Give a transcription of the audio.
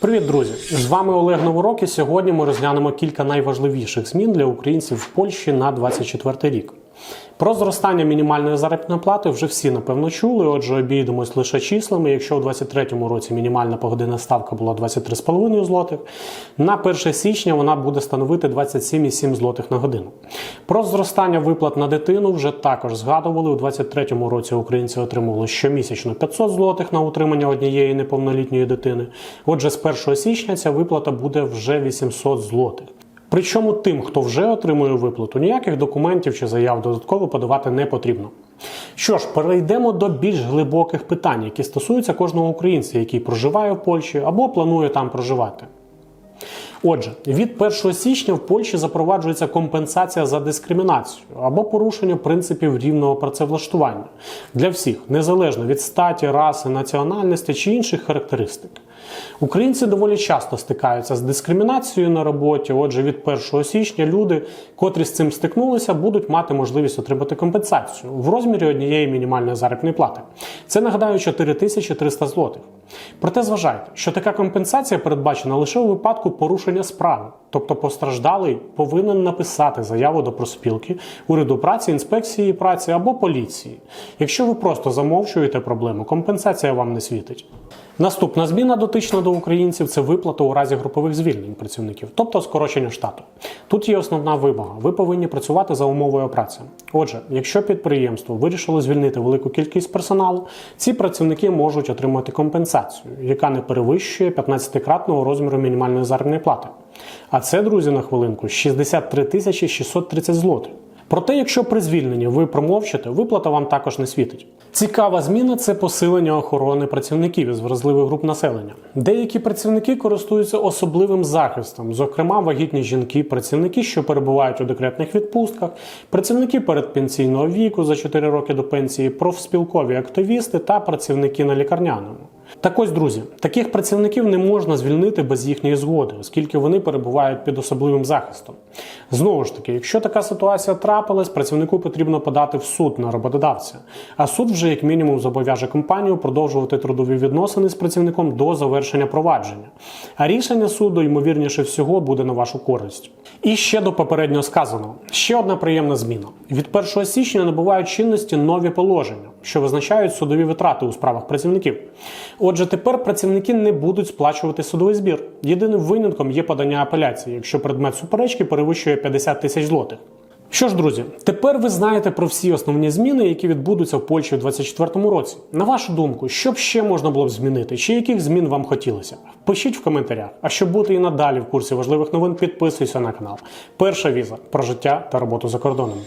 Привіт, друзі! З вами Олег Новорок і сьогодні ми розглянемо кілька найважливіших змін для українців в Польщі на 24 рік. Про зростання мінімальної заробітної плати вже всі напевно чули. Отже, обійдемось лише числами. Якщо у 2023 році мінімальна погодинна ставка була 23,5 злотих, на 1 січня вона буде становити 27,7 злотих на годину. Про зростання виплат на дитину вже також згадували. У 2023 році українці отримували щомісячно 500 злотих на утримання однієї неповнолітньої дитини. Отже, з 1 січня ця виплата буде вже 800 злотих. Причому тим, хто вже отримує виплату, ніяких документів чи заяв додатково подавати не потрібно. Що ж, перейдемо до більш глибоких питань, які стосуються кожного українця, який проживає в Польщі або планує там проживати. Отже, від 1 січня в Польщі запроваджується компенсація за дискримінацію або порушення принципів рівного працевлаштування для всіх, незалежно від статі, раси, національності чи інших характеристик. Українці доволі часто стикаються з дискримінацією на роботі. Отже, від 1 січня люди, котрі з цим стикнулися, будуть мати можливість отримати компенсацію в розмірі однієї мінімальної заробітної плати. Це нагадаю 4300 злотих. Проте зважайте, що така компенсація передбачена лише у випадку порушення справи, тобто постраждалий повинен написати заяву до проспілки, уряду праці, інспекції праці або поліції. Якщо ви просто замовчуєте проблему, компенсація вам не світить. Наступна зміна дотична до українців це виплата у разі групових звільнень працівників, тобто скорочення штату. Тут є основна вимога: ви повинні працювати за умовою праці. Отже, якщо підприємство вирішило звільнити велику кількість персоналу, ці працівники можуть отримати компенсацію, яка не перевищує 15-кратного розміру мінімальної заробітної плати. А це, друзі, на хвилинку 63 тисячі 630 злотих. Проте, якщо при звільненні ви промовчите, виплата вам також не світить. Цікава зміна це посилення охорони працівників із вразливих груп населення. Деякі працівники користуються особливим захистом, зокрема вагітні жінки, працівники, що перебувають у декретних відпустках, працівники передпенсійного віку за 4 роки до пенсії, профспілкові активісти та працівники на лікарняному. Так ось, друзі, таких працівників не можна звільнити без їхньої згоди, оскільки вони перебувають під особливим захистом. Знову ж таки, якщо така ситуація трапилась, працівнику потрібно подати в суд на роботодавця, а суд вже як мінімум зобов'яже компанію продовжувати трудові відносини з працівником до завершення провадження. А рішення суду, ймовірніше всього, буде на вашу користь. І ще до попередньо сказаного, ще одна приємна зміна: від 1 січня набувають чинності нові положення, що визначають судові витрати у справах працівників. Отже, тепер працівники не будуть сплачувати судовий збір. Єдиним винятком є подання апеляції, якщо предмет суперечки перевищує 50 тисяч злотих. Що ж, друзі, тепер ви знаєте про всі основні зміни, які відбудуться в Польщі у 2024 році. На вашу думку, що б ще можна було б змінити, чи яких змін вам хотілося? Пишіть в коментарях. А щоб бути і надалі в курсі важливих новин, підписуйся на канал. Перша віза про життя та роботу за кордоном.